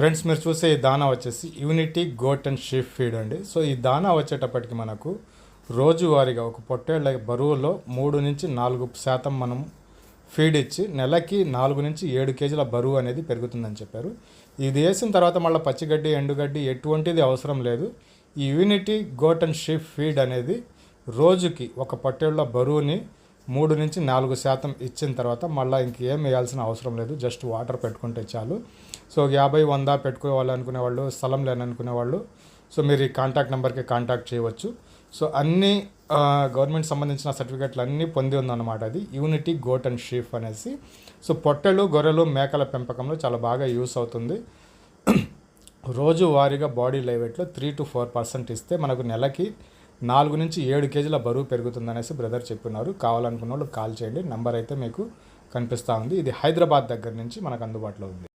Friends మీరు చూసే ఈ దానా వచ్చేసి Unity goat and sheep feed అండి. సో ఈ దానా వచ్చేటప్పటికి మనకు రోజువారీగా ఒక పొట్టేళ్ళ బరువులో మూడు నుంచి నాలుగు శాతం మనం ఫీడ్ ఇచ్చి నెలకి నాలుగు నుంచి ఏడు కేజీల బరువు అనేది పెరుగుతుందని చెప్పారు. ఇది వేసిన తర్వాత మళ్ళీ పచ్చిగడ్డి ఎండుగడ్డి ఎటువంటిది అవసరం లేదు. ఈ Unity goat and sheep feed అనేది రోజుకి ఒక పొట్టేళ్ళ బరువుని మూడు నుంచి నాలుగు శాతం ఇచ్చిన తర్వాత మళ్ళీ ఇంకేం వేయాల్సిన అవసరం లేదు. జస్ట్ వాటర్ పెట్టుకుంటే చాలు. సో యాభై వంద పెట్టుకోవాలనుకునే వాళ్ళు స్థలం లేననుకునే వాళ్ళు సో మీరు ఈ కాంటాక్ట్ నెంబర్కి కాంటాక్ట్ చేయవచ్చు. సో అన్ని గవర్నమెంట్ సంబంధించిన సర్టిఫికెట్లు అన్నీ పొంది ఉందన్నమాట అది. యూనిటీ గోట్ అండ్ షీఫ్ అనేసి. సో పొట్టెలు గొర్రెలు మేకల పెంపకంలో చాలా బాగా యూస్ అవుతుంది. రోజువారీగా బాడీ లైవెట్లో త్రీ టు ఫోర్ పర్సెంట్ ఇస్తే మనకు నెలకి నాలుగు నుంచి ఏడు కేజీల బరువు పెరుగుతుందనేసి బ్రదర్ చెప్పినారు కావాలనుకున్న వాళ్ళు కాల్ చేయండి నంబర్ అయితే మీకు కనిపిస్తూ ఉంది ఇది హైదరాబాద్ దగ్గర నుంచి మనకు అందుబాటులో ఉంది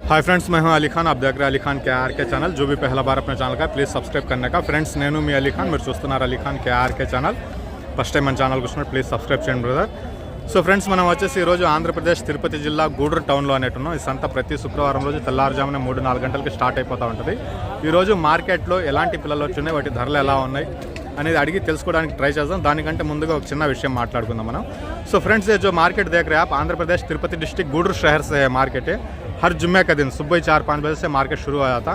हाय फ्रेंड्स मैं हूं अली खान आप देख रहे हैं अली खान के आर के चैनल जो भी पहला बार अपने ఛానల్ का ప్లీజ్ సబ్స్క్రైబ్ करने का ఫ్రెండ్స్ నేను మీ అలీ ఖాన్ మీరు చూస్తున్నారు Ali Khan KRK channel first time మన ఛానల్ చూస్తున్నారు ప్లీజ్ సబ్స్క్రైబ్ చేయండి బ్రదర్ సో ఫ్రెండ్స్ మనం వచ్చేసి ఈరోజు ఆంధ్రప్రదేశ్ తిరుపతి జిల్లా గూడూరు టౌన్లో అనేట్టున్నాం ఈ సంత ప్రతి శుక్రవారం రోజు తెల్లారుజామున మూడు నాలుగు గంటలకి స్టార్ట్ అయిపోతూ ఉంటుంది ఈరోజు మార్కెట్లో ఎలాంటి పిల్లలు వచ్చినాయి వాటి ధరలు ఎలా ఉన్నాయి అనేది అడిగి తెలుసుకోవడానికి ట్రై చేద్దాం దానికంటే ముందుగా ఒక చిన్న విషయం మాట్లాడుకుందాం మనం సో फ्रेंड्स ये जो मार्केट देख रहे हैं आप आंध्र प्रदेश तिरुपति डिस्ट्रिक्ट गुडूर शहर से है मार्केट है हर जुम्मे का दिन सुबह चार पाँच बजे से मार्केट शुरू हो जाता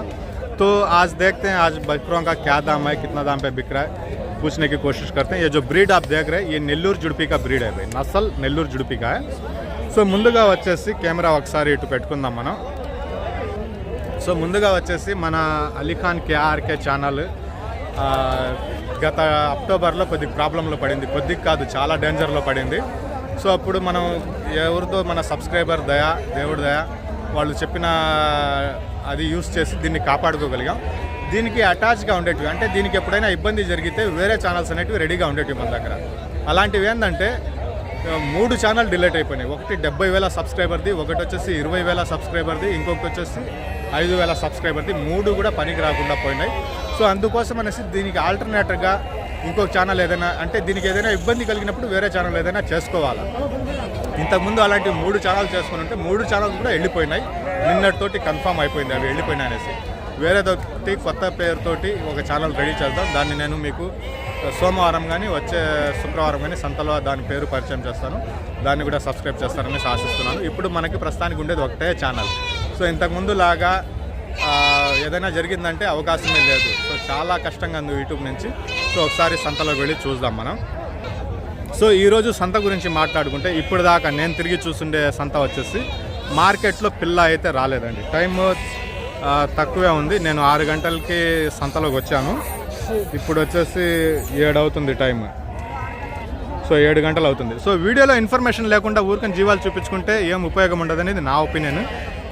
तो आज देखते हैं आज बकरों का क्या दाम है कितना दाम पे बिक रहा है पूछने की कोशिश करते हैं ये जो ब्रीड आप देख रहे हैं ये నెల్లూరు జుడిపి का ब्रीड है भाई नस्ल నెల్లూరు జుడిపి का है సో ముందుగా వచ్చేసి కెమెరా ఒకసారి ఇటు పెట్టుకుందాం మనం సో ముందుగా వచ్చేసి మన అలీఖాన్ కేఆర్కే ఛానల్ ఆ, గత అక్టోబర్లో కొద్ది ప్రాబ్లంలో పడింది కొద్దిగా కాదు చాలా డేంజర్లో పడింది సో అప్పుడు మనం ఎవరితో మన సబ్స్క్రైబర్ దయ దేవుడి దయ వాళ్ళు చెప్పిన అది యూస్ చేసి దీన్ని కాపాడుకోగలిగాం దీనికి అటాచ్గా ఉండేటివి. అంటే దీనికి ఎప్పుడైనా ఇబ్బంది జరిగితే వేరే ఛానల్స్ అనేటివి రెడీగా ఉండేటివి మన దగ్గర. అలాంటివి ఏంటంటే మూడు ఛానల్ డిలేట్ అయిపోయినాయి. ఒకటి డెబ్బై వేల సబ్స్క్రైబర్ది ఒకటి వచ్చేసి ఇరవై వేల సబ్స్క్రైబర్ది ఇంకొకటి వచ్చేసి ఐదు వేల సబ్స్క్రైబర్ది. మూడు కూడా పనికి రాకుండా పోయినాయి. సో అందుకోసం అనేసి దీనికి ఆల్టర్నేటివ్గా ఇంకొక ఛానల్ ఏదైనా అంటే దీనికి ఏదైనా ఇబ్బంది కలిగినప్పుడు వేరే ఛానల్ ఏదైనా చేసుకోవాలి? ఇంతకుముందు అలాంటి మూడు ఛానల్ చేసుకుని ఉంటే మూడు ఛానల్స్ కూడా వెళ్ళిపోయినాయి. నిన్నటితోటి కన్ఫర్మ్ అయిపోయింది అవి వెళ్ళిపోయినాయి అనేసి. వేరేదొకటి కొత్త పేరుతోటి ఒక ఛానల్ రెడీ చేద్దాం. దాన్ని నేను మీకు సోమవారం కానీ వచ్చే శుక్రవారం కానీ సంతలో దాని పేరు పరిచయం చేస్తాను. దాన్ని కూడా సబ్స్క్రైబ్ చేస్తారని ఆశిస్తున్నాను. ఇప్పుడు మనకి ప్రస్తుతానికి ఉండేది ఒకటే ఛానల్ సో ఇంతకుముందు లాగా ఏదైనా జరిగిందంటే అవకాశమే లేదు. సో చాలా కష్టంగా ఉంది యూట్యూబ్ నుంచి. సో ఒకసారి సంతలో వెళ్ళి చూద్దాం మనం. సో ఈరోజు సంత గురించి మాట్లాడుకుంటే ఇప్పుడు దాకా నేను తిరిగి చూస్తుండే సంత వచ్చేసి మార్కెట్లో పిల్ల అయితే రాలేదండి. టైం తక్కువే ఉంది. నేను ఆరు గంటలకి సంతలోకి వచ్చాను. ఇప్పుడు వచ్చేసి ఏడు అవుతుంది టైం సో ఏడు గంటలు అవుతుంది. సో వీడియోలో ఇన్ఫర్మేషన్ లేకుండా ఊరికని జీవాలు చూపించుకుంటే ఏం ఉపయోగం ఉండదు అనేది నా ఒపీనియన్.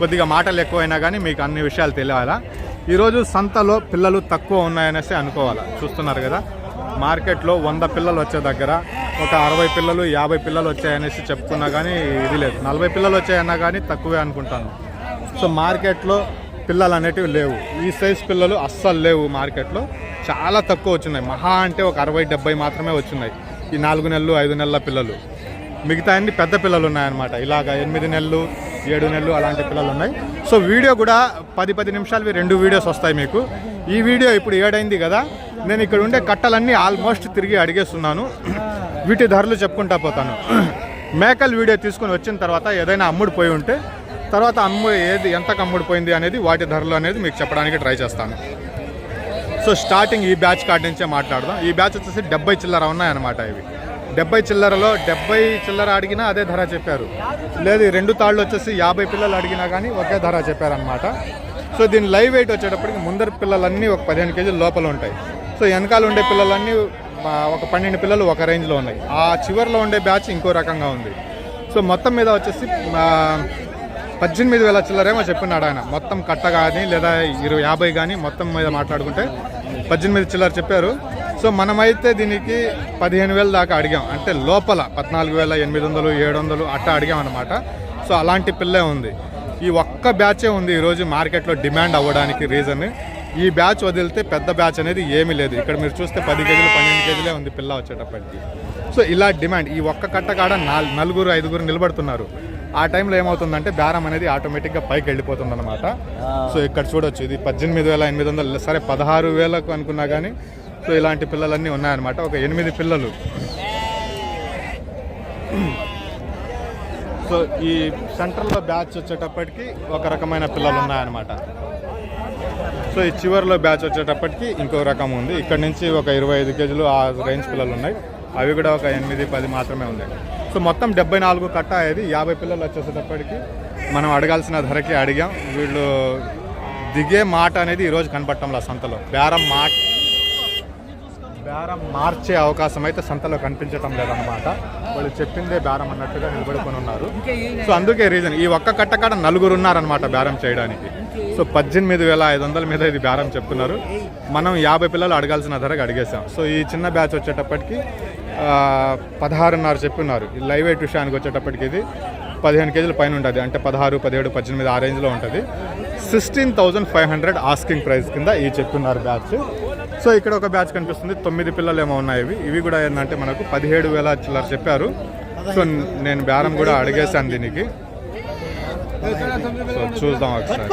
కొద్దిగా మాటలు ఎక్కువైనా కానీ మీకు అన్ని విషయాలు తెలియాలా. ఈరోజు సంతలో పిల్లలు తక్కువ ఉన్నాయనేసి అనుకోవాలా? చూస్తున్నారు కదా. మార్కెట్లో వంద పిల్లలు వచ్చే దగ్గర ఒక అరవై పిల్లలు యాభై పిల్లలు వచ్చాయనేసి చెప్పుకున్నా కానీ ఇది లేదు. నలభై పిల్లలు వచ్చాయన్నా కానీ తక్కువే అనుకుంటాను. సో మార్కెట్లో పిల్లలు అనేటివి లేవు. ఈ సైజ్ పిల్లలు అస్సలు లేవు మార్కెట్లో. చాలా తక్కువ వచ్చినాయి. మహా అంటే ఒక అరవై డెబ్బై మాత్రమే వచ్చినాయి. ఈ నాలుగు నెలలు ఐదు నెలల పిల్లలు. మిగతా అన్ని పెద్ద పిల్లలు ఉన్నాయన్నమాట. ఇలాగ ఎనిమిది నెలలు ఏడు నెలలు అలాంటి పిల్లలు ఉన్నాయి. సో వీడియో కూడా పది పది నిమిషాలు రెండు వీడియోస్ వస్తాయి మీకు. ఈ వీడియో ఇప్పుడు ఏడైంది కదా నేను ఇక్కడ ఉండే కట్టలన్నీ ఆల్మోస్ట్ తిరిగి అడిగేస్తున్నాను. వీటి ధరలు చెప్పుకుంటా పోతాను. మేకల వీడియో తీసుకొని వచ్చిన తర్వాత ఏదైనా అమ్ముడు పోయి ఉంటే తర్వాత అమ్ము ఏది ఎంత కమ్ముడిపోయింది అనేది వాటి ధరలు అనేది మీకు చెప్పడానికి ట్రై చేస్తాను. సో స్టార్టింగ్ ఈ బ్యాచ్ కార్డ్ నుంచే మాట్లాడదాం. ఈ బ్యాచ్ వచ్చేసి డెబ్బై చిల్లర ఉన్నాయన్నమాట ఇవి. డెబ్బై చిల్లరలో డెబ్బై చిల్లర అడిగినా అదే ధర చెప్పారు. లేదు రెండు తాళ్ళు వచ్చేసి యాభై పిల్లలు అడిగినా కానీ ఒకే ధర చెప్పారనమాట సో దీని లైవ్ వెయిట్ వచ్చేటప్పటికి ముందర పిల్లలన్నీ ఒక పదిహేను కేజీల లోపల ఉంటాయి. సో వెనకాల ఉండే పిల్లలన్నీ ఒక పన్నెండు పిల్లలు ఒక రేంజ్లో ఉన్నాయి. ఆ చివరిలో ఉండే బ్యాచ్ ఇంకో రకంగా ఉంది. సో మొత్తం మీద వచ్చేసి పద్దెనిమిది వేల చిల్లరేమో చెప్పినాడు ఆయన. మొత్తం కట్ట కానీ లేదా ఇరవై యాభై కానీ మొత్తం మీద మాట్లాడుకుంటే పద్దెనిమిది చిల్లర చెప్పారు. సో మనమైతే దీనికి పదిహేను వేల దాకా అడిగాం. అంటే లోపల పద్నాలుగు వేల ఎనిమిది వందలు ఏడు వందలు అట్టా అడిగాం అనమాట సో అలాంటి పిల్లే ఉంది. ఈ ఒక్క బ్యాచే ఉంది ఈరోజు మార్కెట్లో డిమాండ్ అవ్వడానికి రీజన్. ఈ బ్యాచ్ వదిలితే పెద్ద బ్యాచ్ అనేది ఏమీ లేదు. ఇక్కడ మీరు చూస్తే పది కేజీలు పన్నెండు కేజీలే ఉంది పిల్ల వచ్చేటప్పటికి. సో ఇలా డిమాండ్. ఈ ఒక్క కట్ట కాడ నలుగురు ఐదుగురు నిలబడుతున్నారు. ఆ టైంలో ఏమవుతుందంటే బేరం అనేది ఆటోమేటిక్గా పైకి వెళ్ళిపోతుంది అనమాట సో ఇక్కడ చూడొచ్చు ఇది పద్దెనిమిది వేల ఎనిమిది వందలు సరే పదహారు వేలకు అనుకున్నా కానీ సో ఇలాంటి పిల్లలన్నీ ఉన్నాయన్నమాట. ఒక ఎనిమిది పిల్లలు. సో ఈ సెంటర్లో బ్యాచ్ వచ్చేటప్పటికి ఒక రకమైన పిల్లలు ఉన్నాయన్నమాట. సో ఈ చివరిలో బ్యాచ్ వచ్చేటప్పటికి ఇంకో రకం ఉంది. ఇక్కడ నుంచి ఒక ఇరవై ఐదు కేజీలు ఆ రేంజ్ పిల్లలు ఉన్నాయి. అవి కూడా ఒక ఎనిమిది పది మాత్రమే ఉన్నాయి. సో మొత్తం డెబ్బై నాలుగు కట్ట అయ్యేది యాభై పిల్లలు వచ్చేసేటప్పటికి మనం అడగాల్సిన ధరకి అడిగాం. వీళ్ళు దిగే మాట అనేది ఈరోజు కనపడటంలా సంతలో. బేరం మాట బేరం మార్చే అవకాశం అయితే సంతలో కనిపించటం లేదన్నమాట. వాళ్ళు చెప్పిందే బేరం అన్నట్టుగా నిలబడుకొని ఉన్నారు. సో అందుకే రీజన్ ఈ ఒక్క కట్టకాడ నలుగురు ఉన్నారనమాట బేరం చేయడానికి. సో పద్దెనిమిది వేల ఐదు వందల మీద ఇది బేరం చెప్తున్నారు. మనం యాభై పిల్లలు అడగాల్సిన ధరకు అడిగేసాం సో ఈ చిన్న బ్యాచ్ వచ్చేటప్పటికి పదహారున్నర చెప్పున్నారు ఈ లైవ్ వెయిట్ విషయానికి వచ్చేటప్పటికి ఇది పదిహేను కేజీల పైన ఉంటుంది. అంటే పదహారు పదిహేడు పద్దెనిమిది ఆ రేంజ్లో ఉంటుంది. Sixteen thousand five hundred asking price కింద ఈ చెప్తున్నారు బ్యాచ్. సో ఇక్కడ ఒక బ్యాచ్ కనిపిస్తుంది. తొమ్మిది పిల్లలు ఏమో ఉన్నాయి ఇవి. ఇవి కూడా ఏంటంటే మనకు పదిహేడు వేల చిల్లర చెప్పారు. సో నేను బేరం కూడా అడిగేశాను దీనికి. సో చూద్దాం ఒకసారి.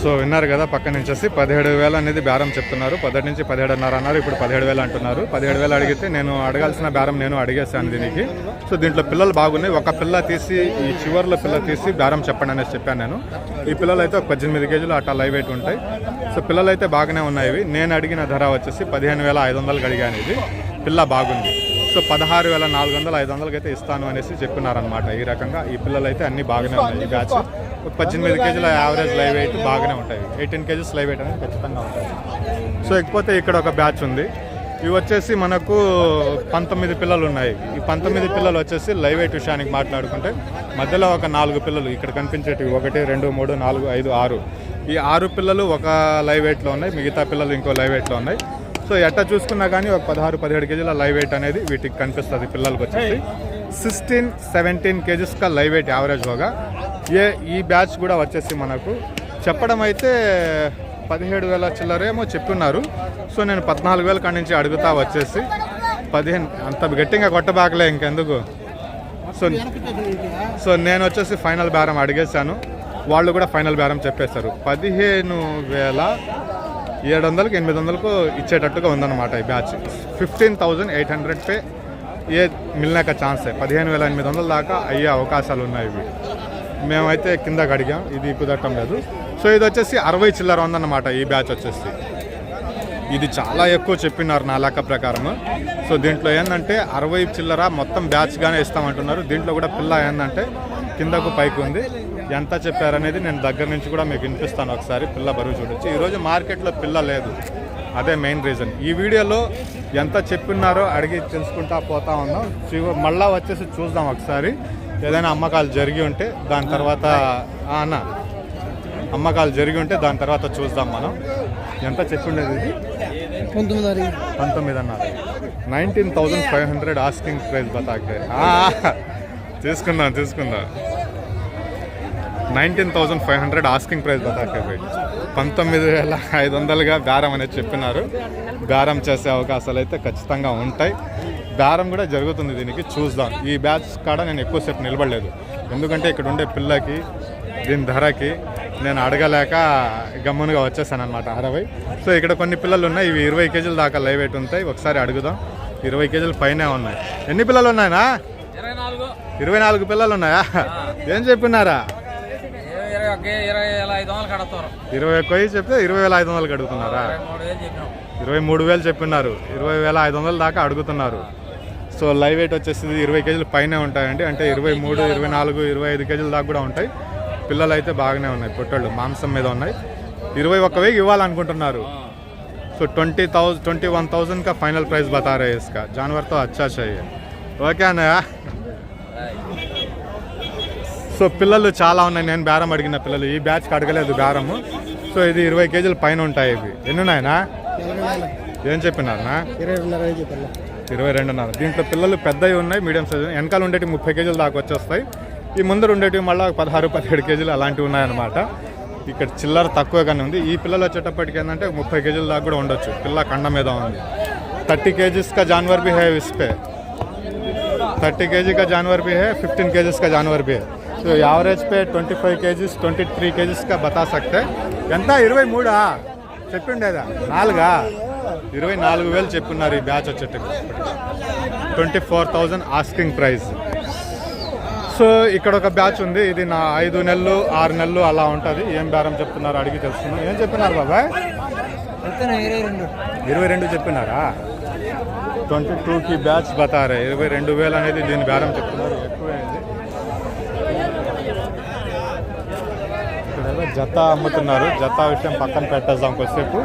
సో విన్నారు కదా పక్క నుంచి వచ్చి పదిహేడు వేలు అనేది బేరం చెప్తున్నారు. పదిహేడు నుంచి పదిహేడున్నర అన్నారు ఇప్పుడు పదిహేడు వేలు అంటున్నారు. పదిహేడు వేలు అడిగితే నేను అడగాల్సిన బేరం నేను అడిగేసాను దీనికి. సో దీంట్లో పిల్లలు బాగున్నాయి ఒక పిల్ల తీసి ఈ చివర్లో పిల్ల తీసి బేరం చెప్పండి అనేసి చెప్పాను నేను. ఈ పిల్లలు అయితే ఒక పద్దెనిమిది కేజీలు అట్లా లైవ్ వెయిట్ ఉంటాయి. సో పిల్లలు అయితే బాగానే ఉన్నాయి నేను అడిగిన ధర వచ్చేసి పదిహేను వేల ఐదు వందలకి అడిగాను ఇది. పిల్ల బాగుంది. సో పదహారు వేల నాలుగు వందల ఐదు వందలకి అయితే ఇస్తాను అనేసి చెప్పినారనమాట ఈ రకంగా ఈ పిల్లలు అయితే అన్ని బాగానే ఉన్నాయి. ఈ బ్యాచ్ పద్దెనిమిది కేజీల యావరేజ్ లైవ్ వెయిట్ బాగానే ఉంటాయి. ఎయిటీన్ కేజీస్ లైవ్ వెయిట్ అనేది ఖచ్చితంగా ఉంటాయి. సో ఇకపోతే ఇక్కడ ఒక బ్యాచ్ ఉంది. ఇవి వచ్చేసి మనకు పంతొమ్మిది పిల్లలు ఉన్నాయి. ఈ పంతొమ్మిది పిల్లలు వచ్చేసి లైవ్ వెయిట్ విషయానికి మాట్లాడుకుంటే మధ్యలో ఒక నాలుగు పిల్లలు ఇక్కడ కనిపించేటివి ఒకటి రెండు మూడు నాలుగు ఐదు ఆరు. ఈ ఆరు పిల్లలు ఒక లైవ్ వెయిట్లో ఉన్నాయి. మిగతా పిల్లలు ఇంకో లైవ్ వెయిట్లో ఉన్నాయి. సో ఎట్లా చూసుకున్నా కానీ ఒక పదహారు పదిహేడు కేజీల లైవ్ వెయిట్ అనేది వీటికి కనిపిస్తుంది పిల్లలకు వచ్చేసి. సిక్స్టీన్ సెవెంటీన్ కేజీస్కా లైవ్ వెయిట్ యావరేజ్ హోగా. ఏ ఈ బ్యాచ్ కూడా వచ్చేసి మనకు. చెప్పడం అయితే పదిహేడు వేల చిల్లరేమో చెప్పున్నారు. సో నేను పద్నాలుగు వేల కాడి నుంచి అడుగుతా వచ్చేసి. పదిహేను అంత గట్టిగా కొట్టబాకలే ఇంకెందుకు? సో సో నేను వచ్చేసి ఫైనల్ బేరం అడిగేశాను. వాళ్ళు కూడా ఫైనల్ బేరం చెప్పేశారు. పదిహేను వేల ఏడు వందలకు ఎనిమిది వందలకు ఇచ్చేటట్టుగా ఉందన్నమాట ఈ batch. Fifteen thousand eight hundred పే ఏ మిల్నాక ఛాన్సే. పదిహేను వేల ఎనిమిది వందల దాకా అయ్యే అవకాశాలు ఉన్నాయి ఇవి. మేమైతే కిందకి అడిగాం ఇది కుదరటం లేదు. సో ఇది వచ్చేసి అరవై చిల్లర ఉందన్నమాట ఈ బ్యాచ్ వచ్చేసి. ఇది చాలా ఎక్కువ చెప్పినారు నా లెక్క ప్రకారం సో దీంట్లో ఏంటంటే అరవై చిల్లర మొత్తం బ్యాచ్గానే ఇస్తామంటున్నారు. దీంట్లో కూడా పిల్ల ఏంటంటే కిందకు పైకి ఉంది ఎంత చెప్పారనేది నేను దగ్గర నుంచి కూడా మీకు వినిపిస్తాను ఒకసారి. పిల్ల బరువు చూడొచ్చు. ఈరోజు మార్కెట్లో పిల్ల లేదు. అదే మెయిన్ రీజన్ ఈ వీడియోలో ఎంత చెప్పినారో అడిగి తెలుసుకుంటా పోతా ఉన్నాం. మళ్ళా వచ్చేసి చూద్దాం ఒకసారి. ఏదైనా అమ్మకాలు జరిగి ఉంటే దాని తర్వాత అన్న అమ్మకాలు జరిగి ఉంటే దాని తర్వాత చూద్దాం మనం. ఎంత చెప్పిండేది ఇది? పంతొమ్మిది పంతొమ్మిది అన్నారు. Nineteen thousand five hundred asking price బతాకే. తీసుకుందాం తీసుకుందాం. Nineteen thousand five hundred asking price భాయ్ పంతొమ్మిది వేల ఐదు వందలుగా బేరం అనేది చెప్పినారు. బేరం చేసే అవకాశాలు అయితే ఖచ్చితంగా ఉంటాయి. బేరం కూడా జరుగుతుంది దీనికి చూద్దాం. ఈ బ్యాచ్ కాడ నేను ఎక్కువసేపు నిలబడలేదు. ఎందుకంటే ఇక్కడ ఉండే పిల్లకి దీని ధరకి నేను అడగలేక గమ్మునుగా వచ్చేసాను అనమాట అరవై. సో ఇక్కడ కొన్ని పిల్లలు ఉన్నాయి ఇవి ఇరవై కేజీల దాకా లైవ్ వెయిట్ ఉంటాయి. ఒకసారి అడుగుదాం. ఇరవై కేజీల పైనే ఉన్నాయి. ఎన్ని పిల్లలు ఉన్నాయనా ఇరవై నాలుగు పిల్లలు ఉన్నాయా? ఏం చెప్పినారా? ఇరవై ఒక ఇరవై వేల ఐదు వందలు కడతారు ఇరవై ఒక్క వెయ్యి చెప్తే ఇరవై వేల ఐదు వందలకి అడుగుతున్నారా ఇరవై మూడు వేలు చెప్పినాం ఇరవై మూడు వేలు చెప్పినారు ఇరవై వేల ఐదు వందల దాకా అడుగుతున్నారు సో లైవ్ వెయిట్ వచ్చేసి ఇరవై కేజీలు పైనే ఉంటాయండి అంటే ఇరవై మూడు ఇరవై నాలుగు ఇరవై ఐదు కేజీల దాకా కూడా ఉంటాయి పిల్లలు అయితే బాగానే ఉన్నాయి పొట్టళ్ళు మాంసం మీద ఉన్నాయి ఇరవై ఒక్క వెయ్యి ఇవ్వాలనుకుంటున్నారు so twenty thousand twenty one thousand का फाइनल प्राइस बता रहे हैं इसका जानवर तो अच्छा चाहिए ఓకే అన్నయ్య సో పిల్లలు చాలా ఉన్నాయి నేను బేరం అడిగిన పిల్లలు ఈ బ్యాచ్కి అడగలేదు బేరము సో ఇది ఇరవై కేజీల పైన ఉంటాయి ఇవి ఎన్ని ఉన్నాయనా ఏం చెప్పినారనా ఇరవై రెండున్నర చెప్పాను ఇరవై రెండున్నర దీంట్లో పిల్లలు పెద్దవి ఉన్నాయి మీడియం సైజు వెనకాల ఉండేవి ముప్పై కేజీలు దాకా వచ్చేస్తాయి ఈ ముందర ఉండేటివి మళ్ళీ పదహారు పదిహేడు కేజీలు అలాంటివి ఉన్నాయన్నమాట ఇక్కడ చిల్లర తక్కువగానే ఉంది ఈ పిల్లలు వచ్చేటప్పటికి ఏంటంటే ముప్పై కేజీల దాకా కూడా ఉండొచ్చు పిల్ల కండ మీద ఉంది థర్టీ కేజీస్ కా జాన్వర్ भी है इस पे थर्टी के जी का जानवर भी है फिफ्टीन के का जानवर भी है तो యావరేజ్ पे twenty five kgs twenty three kgs కా బతా సక్తే. ఎంత? ఇరవై మూడా? చెప్పిండేదా? నాలుగా? ఇరవై నాలుగు వేలు చెప్పున్నారు ఈ బ్యాచ్ వచ్చేటప్పుడు. Twenty four thousand asking price so ఇక్కడ ఒక బ్యాచ్ ఉంది. ఇది నా ఐదు నెలలు ఆరు నెలలు అలా ఉంటుంది. ఏం బేరం చెప్తున్నారు? అడిగి తెలుసుకున్నాం ఏం చెప్పినారు బాబాయ్? ఇరవై రెండు. ఇరవై రెండు చెప్పినారా? ట్వంటీ టూకి బ్యాచ్ బతారే. ఇరవై రెండు వేలు అనేది దీని బేరం చెప్తున్నారు. ఎక్కువైంది. ఇక్కడ జత అమ్ముతున్నారు. జత విషయం పక్కన పెట్టేద్దాం కొద్దిసేపు.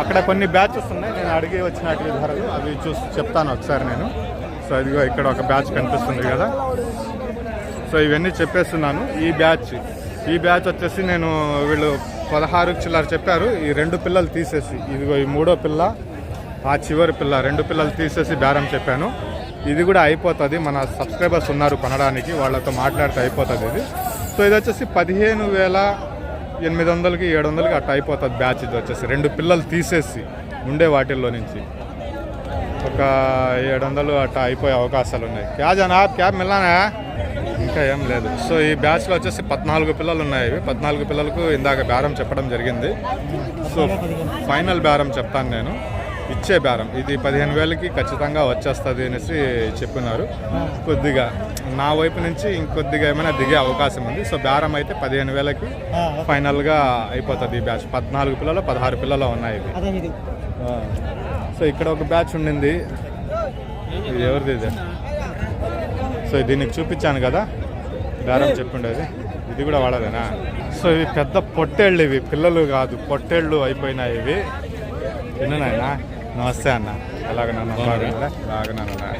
అక్కడ కొన్ని బ్యాచెస్ ఉన్నాయి. నేను అడిగి వచ్చినట్టు ధరలు అవి చూసి చెప్తాను ఒకసారి నేను. సో ఇదిగో ఇక్కడ ఒక బ్యాచ్ కనిపిస్తుంది కదా. సో ఇవన్నీ చెప్పేస్తున్నాను. ఈ బ్యాచ్ ఈ బ్యాచ్ వచ్చేసి నేను వీళ్ళు పదహారు చిల్లర చెప్పారు. ఈ రెండు పిల్లలు తీసేసి ఇదిగో ఈ మూడో పిల్ల ఆ చివరి పిల్ల రెండు పిల్లలు తీసేసి బేరం చెప్పాను. ఇది కూడా అయిపోతుంది. మన సబ్స్క్రైబర్స్ ఉన్నారు కొనడానికి. వాళ్ళతో మాట్లాడితే అయిపోతుంది ఇది. సో ఇది వచ్చేసి పదిహేను వేల ఎనిమిది వందలకి ఏడు వందలకి అట్ట అయిపోతుంది బ్యాచ్ ఇది వచ్చేసి. రెండు పిల్లలు తీసేసి ఉండే వాటిల్లో నుంచి. ఒక ఏడు వందలు అట్లా అయిపోయే అవకాశాలు ఉన్నాయి. క్యా అనా క్యాబ్ మిల్లానా? ఇంకా ఏం లేదు. సో ఈ బ్యాచ్లో వచ్చేసి పద్నాలుగు పిల్లలు ఉన్నాయి. ఇవి పద్నాలుగు పిల్లలకు ఇందాక బేరం చెప్పడం జరిగింది. సో ఫైనల్ బేరం చెప్తాను నేను. ఇచ్చే బేరం. ఇది పదిహేను వేలకి ఖచ్చితంగా వచ్చేస్తుంది అనేసి చెప్పినారు. కొద్దిగా నా వైపు నుంచి ఇంకొద్దిగా ఏమైనా దిగే అవకాశం ఉంది. సో బేరం అయితే పదిహేను వేలకి ఫైనల్గా అయిపోతుంది ఈ బ్యాచ్. పద్నాలుగు పిల్లలు పదహారు పిల్లలు ఉన్నాయి ఇవి. సో ఇక్కడ ఒక బ్యాచ్ ఉండింది. ఇది ఎవరిది ఇది? సో దీనికి చూపించాను కదా. బేరం చెప్పిండేది. ఇది కూడా వాడదేనా సో ఇవి పెద్ద పొట్టేళ్ళు ఇవి. పిల్లలు కాదు పొట్టేళ్ళు అయిపోయినాయి ఇవి. చిన్ననాయనా నమస్తే అన్న. ఎలాగ నన్ను బాగున్నారా? బాగున్నానన్నా.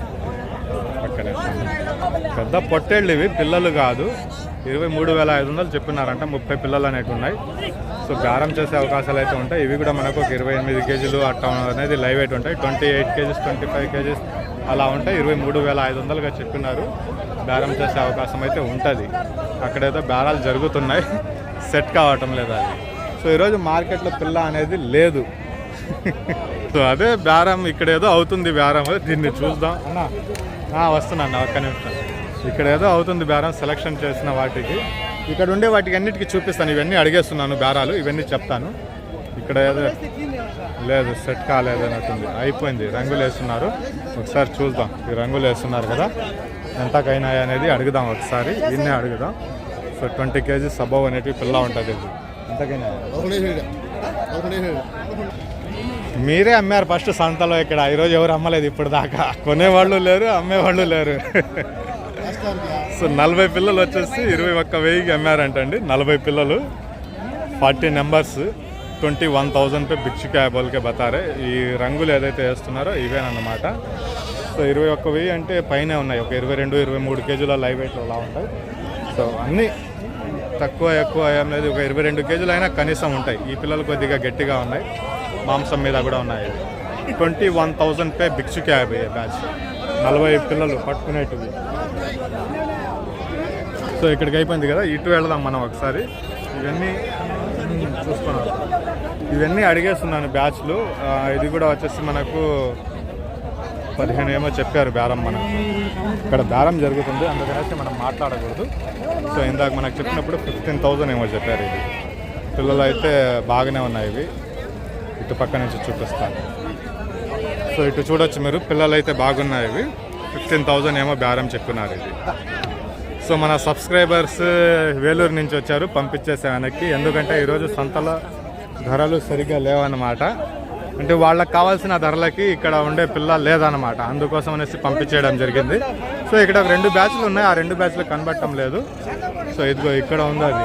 పక్కనే. పెద్ద పొట్టేళ్ళు ఇవి పిల్లలు కాదు. ఇరవై మూడు వేల ఐదు వందలు చెప్పినారంట ముప్పై పిల్లలు అనేవి ఉన్నాయి. సో గారం చేసే అవకాశాలు అయితే ఉంటాయి. ఇవి కూడా మనకు ఒక ఇరవై ఎనిమిది కేజీలు అట్ట అనేది లైవ్ అయితే ఉంటాయి. Twenty eight kgs twenty five kgs అలా ఉంటాయి. ఇరవై మూడు వేల ఐదు వందలుగా చెప్పినారు. బేరం చేసే అవకాశం అయితే ఉంటుంది. అక్కడైతే బేరాలు జరుగుతున్నాయి. సెట్ కావటం లేదు అది. సో ఈరోజు మార్కెట్లో పిల్ల అనేది లేదు. సో అదే బేరం ఇక్కడ ఏదో అవుతుంది బేరం. దీన్ని చూద్దాం. అన్నా వస్తున్నాను ఒక్క నిమిషం. ఇక్కడ ఏదో అవుతుంది బేరం సెలక్షన్ చేసిన వాటికి. ఇక్కడ ఉండే వాటికి అన్నిటికీ చూపిస్తాను ఇవన్నీ అడిగేస్తున్నాను బేరాలు ఇవన్నీ చెప్తాను. ఇక్కడ ఏదో లేదు సెట్ కాలేదు అన్నట్టుంది. అయిపోయింది రంగులు వేస్తున్నారు. ఒకసారి చూద్దాం ఈ రంగులు వేస్తున్నారు కదా. ఎంతకైనాయి అనేది అడుగుదాం ఒకసారి ఇన్నే అడుగుదాం. సో ట్వంటీ కేజీస్ అబవ్ అనేటివి పిల్ల ఉంటుంది ఇది. ఎంతకైనా మీరే అమ్మారు ఫస్ట్ సంతలో ఇక్కడ. ఈరోజు ఎవరు అమ్మలేదు ఇప్పుడు దాకా కొనేవాళ్ళు లేరు అమ్మేవాళ్ళు లేరు. సో నలభై పిల్లలు వచ్చేసి ఇరవై ఒక్క వెయ్యికి అమ్మారంటండి. నలభై పిల్లలు forty numbers twenty one thousand pay బిచ్చు క్యాబోల్కే బతారే. ఈ రంగులు ఏదైతే వేస్తున్నారో ఇవేనన్నమాట. సో ఇరవై ఒక్క వెయ్యి అంటే పైన ఉన్నాయి. ఒక ఇరవై రెండు ఇరవై మూడు కేజీల లైవ్ వెయిట్లు అలా ఉంటాయి. సో అన్నీ తక్కువ ఎక్కువ ఏం లేదు. ఒక ఇరవై రెండు కేజీలు అయినా కనీసం ఉంటాయి. ఈ పిల్లలు కొద్దిగా గట్టిగా ఉన్నాయి. మాంసం మీద కూడా ఉన్నాయి. ట్వంటీ వన్ థౌజండ్ పే బిక్సు క్యాబ్ బ్యాచ్. నలభై పిల్లలు పట్టుకునేటివి. సో ఇక్కడికి అయిపోయింది కదా ఇటు వెళదాం మనం ఒకసారి. ఇవన్నీ చూసుకున్నాం. ఇవన్నీ అడిగేస్తున్నాను బ్యాచ్లు. ఇది కూడా వచ్చేసి మనకు పదిహేను ఏమో చెప్పారు బేరం మనకు. ఇక్కడ బేరం జరుగుతుంది అందుకనేసి మనం మాట్లాడకూడదు. సో ఇందాక మనకు చెప్పినప్పుడు ఫిఫ్టీన్ థౌజండ్ ఏమో చెప్పారు ఇది. పిల్లలు అయితే బాగానే ఉన్నాయి ఇవి. ఇటు పక్క నుంచి చూపిస్తాను. సో ఇటు చూడొచ్చు మీరు పిల్లలు అయితే బాగున్నాయి ఇవి. ఫిఫ్టీన్ థౌజండ్ ఏమో బేరం చెప్పున్నారు ఇది. సో మన సబ్స్క్రైబర్స్ వేలూరు నుంచి వచ్చారు పంపించేసే వెనక్కి. ఎందుకంటే ఈరోజు సంతలో ధరలు సరిగ్గా లేవన్నమాట. అంటే వాళ్ళకి కావాల్సిన ధరలకి ఇక్కడ ఉండే పిల్ల లేదన్నమాట. అందుకోసం అనేసి పంపించేయడం జరిగింది. సో ఇక్కడ రెండు బ్యాచ్లు ఉన్నాయి ఆ రెండు బ్యాచ్లు కనబడటం లేదు. సో ఇదిగో ఇక్కడ ఉంది అది.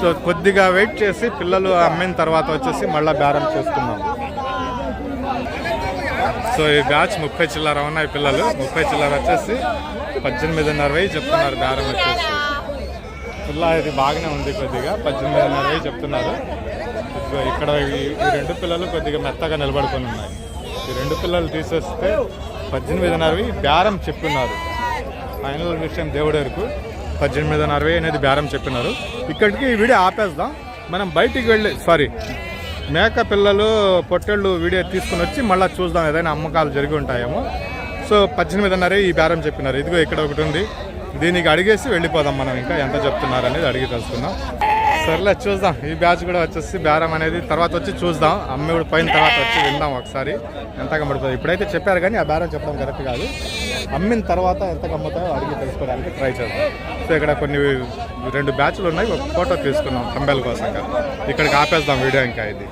సో కొద్దిగా వెయిట్ చేసి పిల్లలు అమ్మిన తర్వాత వచ్చేసి మళ్ళీ బేరం చేసుకున్నాం సో ఈ బ్యాచ్ ముప్పై చిల్లర ఉన్నాయి పిల్లలు. ముప్పై చిల్లర వచ్చేసి పద్దెనిమిదిన్నర వెయ్యి చెప్తున్నారు బేరం వచ్చేసి. పిల్ల ఇది బాగానే ఉంది కొద్దిగా పద్దెనిమిదిన్నర వెయ్యి చెప్తున్నారు. ఇక్కడ ఈ రెండు పిల్లలు కొద్దిగా మెత్తగా నిలబడుకొని ఉన్నాయి. ఈ రెండు పిల్లలు తీసేస్తే పద్దెనిమిదిన్నరవి బేరం చెప్తున్నారు. ఫైనల్ విషయం దేవుడు వరకు. పద్దెనిమిది అరవై అనేది బేరం చెప్పినారు. ఇక్కడికి ఈ వీడియో ఆపేద్దాం. మనం బయటికి వెళ్ళి సారీ మేక పిల్లలు పొట్టేళ్ళు వీడియో తీసుకుని వచ్చి మళ్ళీ చూద్దాం ఏదైనా అమ్మకాలు జరిగి ఉంటాయేమో. సో పద్దెనిమిదిన్నర ఈ బేరం చెప్పినారు. ఇదిగో ఇక్కడ ఒకటి ఉంది. దీనికి అడిగేసి వెళ్ళిపోదాం మనం ఇంకా ఎంత చెప్తున్నారు అనేది అడిగి తెలుసుకుందాం. సర్లే చూద్దాం. ఈ బ్యాచ్ కూడా వచ్చేసి బేరం అనేది తర్వాత వచ్చి చూద్దాం. అమ్మ కూడా పోయిన తర్వాత వచ్చి విందాం ఒకసారి. ఎంత కనబడుతుంది. ఇప్పుడైతే చెప్పారు కానీ ఆ బేరం చెప్పడం కరెక్ట్ కాదు. అమ్మిన తర్వాత ఎంత అమ్ముతాయో అడిగి తెలుసుకోవడానికి ట్రై చేద్దాం. సో ఇక్కడ కొన్ని రెండు బ్యాచ్లు ఉన్నాయి ఒక ఫోటో తీసుకున్నాం కంబెల్ కోసం ఇక్కడికి ఆపేద్దాం వీడియో ఇంకా ఇది.